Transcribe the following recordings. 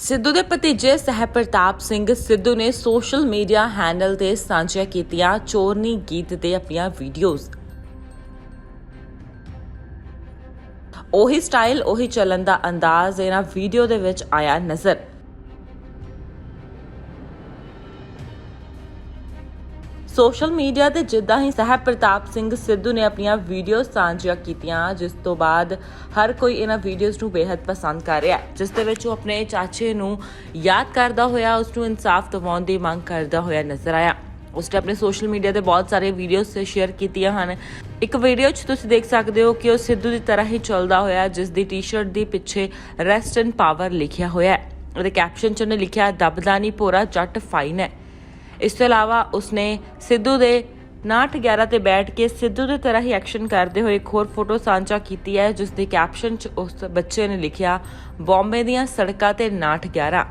ਸਿੱਧੂ ਦੇ ਭਤੀਜੇ ਸਹਿ ਪ੍ਰਤਾਪ ਸਿੰਘ ਸਿੱਧੂ ਨੇ ਸੋਸ਼ਲ ਮੀਡੀਆ ਹੈਂਡਲ ਤੇ ਸਾਂਝੀਆਂ ਕੀਤੀਆਂ ਚੋਰਨੀ ਗੀਤ ਦੇ ਆਪਣੀਆਂ ਵੀਡੀਓਜ਼। ਉਹੀ ਸਟਾਈਲ, ਉਹੀ ਚੱਲਣ ਦਾ ਅੰਦਾਜ਼ ਇਹਨਾਂ ਵੀਡੀਓ ਦੇ ਵਿੱਚ ਆਇਆ ਨਜ਼ਰ। ਸੋਸ਼ਲ ਮੀਡੀਆ ਤੇ ਜਿੱਦਾਂ ਹੀ ਸਹਿ ਪ੍ਰਤਾਪ ਸਿੰਘ ਸਿੱਧੂ ਨੇ ਆਪਣੀਆਂ ਵੀਡੀਓ ਸਾਂਝੀਆਂ ਕੀਤੀਆਂ, ਜਿਸ ਤੋਂ ਬਾਅਦ ਹਰ ਕੋਈ ਇਹਨਾਂ ਵੀਡੀਓਜ਼ ਨੂੰ ਬੇहद ਪਸੰਦ ਕਰ ਰਿਹਾ ਹੈ। ਜਿਸ ਦੇ ਵਿੱਚ ਉਹ ਆਪਣੇ ਚਾਚੇ ਨੂੰ ਯਾਦ ਕਰਦਾ ਹੋਇਆ, ਉਸ ਨੂੰ ਇਨਸਾਫ ਦਿਵਾਉਣ ਦੀ ਮੰਗ ਕਰਦਾ ਹੋਇਆ ਨਜ਼ਰ ਆਇਆ। ਉਸਨੇ ਆਪਣੇ ਸੋਸ਼ਲ ਮੀਡੀਆ ਤੇ ਬਹੁਤ ਸਾਰੇ ਵੀਡੀਓਜ਼ ਸ਼ੇਅਰ ਕੀਤੀਆਂ ਹਨ। ਇੱਕ ਵੀਡੀਓ 'ਚ ਤੁਸੀਂ ਦੇਖ ਸਕਦੇ ਹੋ ਕਿ ਉਹ ਸਿੱਧੂ ਦੀ ਤਰ੍ਹਾਂ ਹੀ ਚੱਲਦਾ ਹੋਇਆ, ਜਿਸ ਦੀ ਟੀ-ਸ਼ਰਟ ਦੀ ਪਿੱਛੇ ਰੈਸਟ ਇਨ ਪਾਵਰ ਲਿਖਿਆ ਹੋਇਆ ਹੈ। ਉਹਦੇ ਕੈਪਸ਼ਨ 'ਚ ਉਹਨੇ ਲਿਖਿਆ, ਦਬਦਾ ਨਹੀਂ ਪੂਰਾ ਜੱਟ ਫਾਈਨ ਹੈ। ਇਸ ਤੋਂ ਇਲਾਵਾ ਉਸਨੇ ਸਿੱਧੂ ਦੇ 911 ਤੇ ਬੈਠ ਕੇ ਸਿੱਧੂ ਦੇ ਤਰ੍ਹਾਂ ਹੀ ਐਕਸ਼ਨ ਕਰਦੇ ਹੋਏ ਇੱਕ ਹੋਰ ਫੋਟੋ ਸਾਂਝਾ ਕੀਤੀ ਹੈ, ਜਿਸ ਦੇ ਕੈਪਸ਼ਨ 'ਚ ਉਸ ਬੱਚੇ ਨੇ ਲਿਖਿਆ, ਬੰਬੇ ਦੀਆਂ ਸੜਕਾਂ ਤੇ 911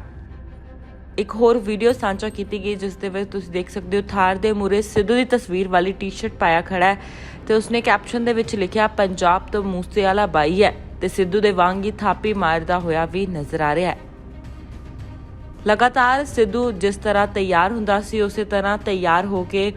ਇੱਕ ਹੋਰ ਵੀਡੀਓ ਸਾਂਝਾ ਕੀਤੀ ਗਈ, ਜਿਸ ਦੇ ਵਿੱਚ ਤੁਸੀਂ ਦੇਖ ਸਕਦੇ ਹੋ, ਥਾਰ ਦੇ ਮੂਰੇ ਸਿੱਧੂ ਦੀ ਤਸਵੀਰ ਵਾਲੀ ਟੀ-ਸ਼ਰਟ ਪਾਇਆ ਖੜਾ ਹੈ ਤੇ ਉਸਨੇ ਕੈਪਸ਼ਨ ਦੇ ਵਿੱਚ ਲਿਖਿਆ, ਪੰਜਾਬ ਤੋਂ ਮੂਸੇ ਵਾਲਾ ਬਾਈ ਹੈ। ਤੇ ਸਿੱਧੂ ਦੇ ਵਾਂਗ ਹੀ ਥਾਪੀ ਮਾਰਦਾ ਹੋਇਆ ਵੀ ਨਜ਼ਰ ਆ ਰਿਹਾ ਹੈ। ਲਗਾਤਾਰ ਸਿੱਧੂ ਜਿਸ ਤਰ੍ਹਾਂ ਤਿਆਰ ਹੁੰਦਾ ਸੀ, ਉਸੇ ਤਰ੍ਹਾਂ ਤਿਆਰ ਹੋ ਕੇ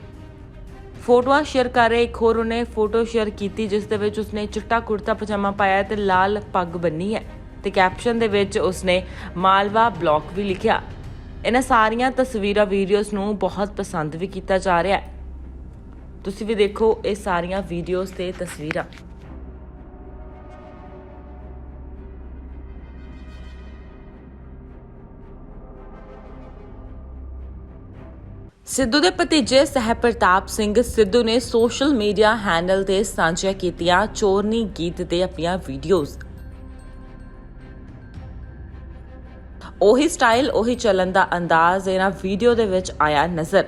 ਫੋਟੋਆਂ ਸ਼ੇਅਰ ਕਰ ਰਹੇ। ਇੱਕ ਹੋਰ ਉਹਨੇ ਫੋਟੋ ਸ਼ੇਅਰ ਕੀਤੀ, ਜਿਸ ਦੇ ਵਿੱਚ ਉਸਨੇ ਚਿੱਟਾ ਕੁੜਤਾ ਪਜਾਮਾ ਪਾਇਆ ਹੈ ਤੇ ਲਾਲ ਪੱਗ ਬੰਨੀ ਹੈ ਤੇ ਕੈਪਸ਼ਨ ਦੇ ਵਿੱਚ ਉਸਨੇ ਮਾਲਵਾ ਬਲੌਕ ਵੀ ਲਿਖਿਆ। ਇਹਨਾਂ ਸਾਰੀਆਂ ਤਸਵੀਰਾਂ, ਵੀਡੀਓਜ਼ ਨੂੰ ਬਹੁਤ ਪਸੰਦ ਵੀ ਕੀਤਾ ਜਾ ਰਿਹਾ ਹੈ। ਤੁਸੀਂ ਵੀ ਦੇਖੋ ਇਹ ਸਾਰੀਆਂ ਵੀਡੀਓਜ਼ ਤੇ ਤਸਵੀਰਾਂ। ਸਿੱਧੂ ਦੇ ਭਤੀਜੇ ਸਹਿ ਪ੍ਰਤਾਪ ਸਿੰਘ ਸਿੱਧੂ ਨੇ ਸੋਸ਼ਲ ਮੀਡੀਆ ਹੈਂਡਲ ਤੇ ਸਾਂਝੀਆਂ ਕੀਤੀਆਂ ਚੋਰਨੀ ਗੀਤ ਦੇ ਆਪਣੀਆਂ ਵੀਡੀਓਜ਼। ਉਹੀ ਸਟਾਈਲ, ਉਹੀ ਚੱਲਣ ਦਾ ਅੰਦਾਜ਼ ਇਹਨਾਂ ਵੀਡੀਓ ਦੇ ਵਿੱਚ ਆਇਆ ਨਜ਼ਰ।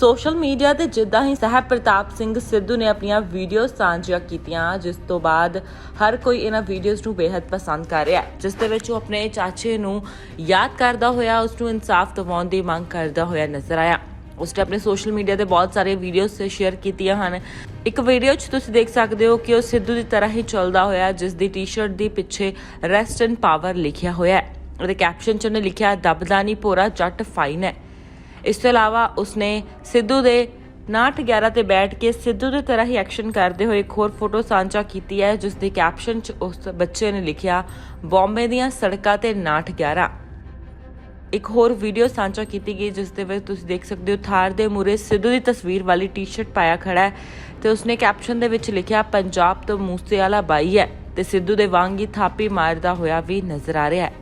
ਸੋਸ਼ਲ ਮੀਡੀਆ ਤੇ ਜਿੱਦਾਂ ਹੀ ਸਹਿ ਪ੍ਰਤਾਪ ਸਿੰਘ ਸਿੱਧੂ ਨੇ ਆਪਣੀਆਂ ਵੀਡੀਓਜ਼ ਸਾਂਝੀਆਂ ਕੀਤੀਆਂ, ਜਿਸ ਤੋਂ ਬਾਅਦ ਹਰ ਕੋਈ ਇਹਨਾਂ ਵੀਡੀਓਜ਼ ਨੂੰ ਬੇहद ਪਸੰਦ ਕਰ ਰਿਹਾ ਹੈ। ਜਿਸ ਦੇ ਵਿੱਚ ਉਹ ਆਪਣੇ ਚਾਚੇ ਨੂੰ ਯਾਦ ਕਰਦਾ ਹੋਇਆ, ਉਸ ਨੂੰ ਇਨਸਾਫ ਦਿਵਾਉਣ ਦੀ ਮੰਗ ਕਰਦਾ ਹੋਇਆ ਨਜ਼ਰ ਆਇਆ। ਉਸਨੇ ਆਪਣੇ ਸੋਸ਼ਲ ਮੀਡੀਆ ਤੇ ਬਹੁਤ ਸਾਰੇ ਵੀਡੀਓਜ਼ ਸ਼ੇਅਰ ਕੀਤੀਆਂ ਹਨ। ਇੱਕ ਵੀਡੀਓ 'ਚ ਤੁਸੀਂ ਦੇਖ ਸਕਦੇ ਹੋ ਕਿ ਉਹ ਸਿੱਧੂ ਦੀ ਤਰ੍ਹਾਂ ਹੀ ਚੱਲਦਾ ਹੋਇਆ, ਜਿਸ ਦੀ ਟੀ-ਸ਼ਰਟ ਦੀ ਪਿੱਛੇ ਰੈਸਟ ਇਨ ਪਾਵਰ ਲਿਖਿਆ ਹੋਇਆ ਹੈ। ਉਹਦੇ ਕੈਪਸ਼ਨ 'ਚ ਉਹਨੇ ਲਿਖਿਆ ਦਬਦਾ ਨਹੀਂ ਪੂਰਾ ਜੱਟ ਫਾਈਨ ਹੈ। ਇਸ ਤੋਂ ਇਲਾਵਾ ਉਸਨੇ ਸਿੱਧੂ ਦੇ 911 ਤੇ ਬੈਠ ਕੇ ਸਿੱਧੂ ਦੇ ਤਰ੍ਹਾਂ ਹੀ ਐਕਸ਼ਨ ਕਰਦੇ ਹੋਏ ਇੱਕ ਹੋਰ ਫੋਟੋ ਸਾਂਝਾ ਕੀਤੀ ਹੈ, ਜਿਸ ਦੇ ਕੈਪਸ਼ਨ 'ਚ ਉਸ ਬੱਚੇ ਨੇ ਲਿਖਿਆ, ਬੰਬੇ ਦੀਆਂ ਸੜਕਾਂ ਤੇ 911 ਇੱਕ ਹੋਰ ਵੀਡੀਓ ਸਾਂਝਾ ਕੀਤੀ ਗਈ, ਜਿਸ ਦੇ ਵਿੱਚ ਤੁਸੀਂ ਦੇਖ ਸਕਦੇ ਹੋ, ਥਾਰ ਦੇ ਮੂਰੇ ਸਿੱਧੂ ਦੀ ਤਸਵੀਰ ਵਾਲੀ ਟੀ-ਸ਼ਰਟ ਪਾਇਆ ਖੜਾ ਹੈ ਤੇ ਉਸਨੇ ਕੈਪਸ਼ਨ ਦੇ ਵਿੱਚ ਲਿਖਿਆ, ਪੰਜਾਬ ਤੋਂ ਮੂਸੇ ਵਾਲਾ ਬਾਈ ਹੈ। ਤੇ ਸਿੱਧੂ ਦੇ ਵਾਂਗ ਹੀ ਥਾਪੀ ਮਾਰਦਾ ਹੋਇਆ ਵੀ ਨਜ਼ਰ ਆ ਰਿਹਾ ਹੈ।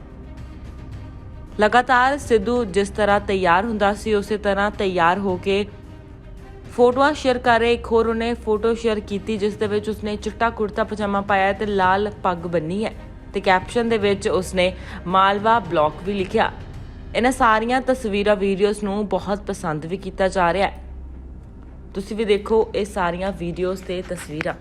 ਲਗਾਤਾਰ ਸਿੱਧੂ ਜਿਸ ਤਰ੍ਹਾਂ ਤਿਆਰ ਹੁੰਦਾ ਸੀ, ਉਸੇ ਤਰ੍ਹਾਂ ਤਿਆਰ ਹੋ ਕੇ ਫੋਟੋਆਂ ਸ਼ੇਅਰ ਕਰ ਰਹੇ। ਇੱਕ ਹੋਰ ਉਹਨੇ ਫੋਟੋ ਸ਼ੇਅਰ ਕੀਤੀ, ਜਿਸ ਦੇ ਵਿੱਚ ਉਸਨੇ ਚਿੱਟਾ ਕੁੜਤਾ ਪਜਾਮਾ ਪਾਇਆ ਹੈ ਤੇ ਲਾਲ ਪੱਗ ਬੰਨੀ ਹੈ ਤੇ ਕੈਪਸ਼ਨ ਦੇ ਵਿੱਚ ਉਸਨੇ ਮਾਲਵਾ ਬਲੌਕ ਵੀ ਲਿਖਿਆ। ਇਹਨਾਂ ਸਾਰੀਆਂ ਤਸਵੀਰਾਂ, ਵੀਡੀਓਜ਼ ਨੂੰ ਬਹੁਤ ਪਸੰਦ ਵੀ ਕੀਤਾ ਜਾ ਰਿਹਾ ਹੈ। ਤੁਸੀਂ ਵੀ ਦੇਖੋ ਇਹ ਸਾਰੀਆਂ ਵੀਡੀਓਜ਼ ਤੇ ਤਸਵੀਰਾਂ।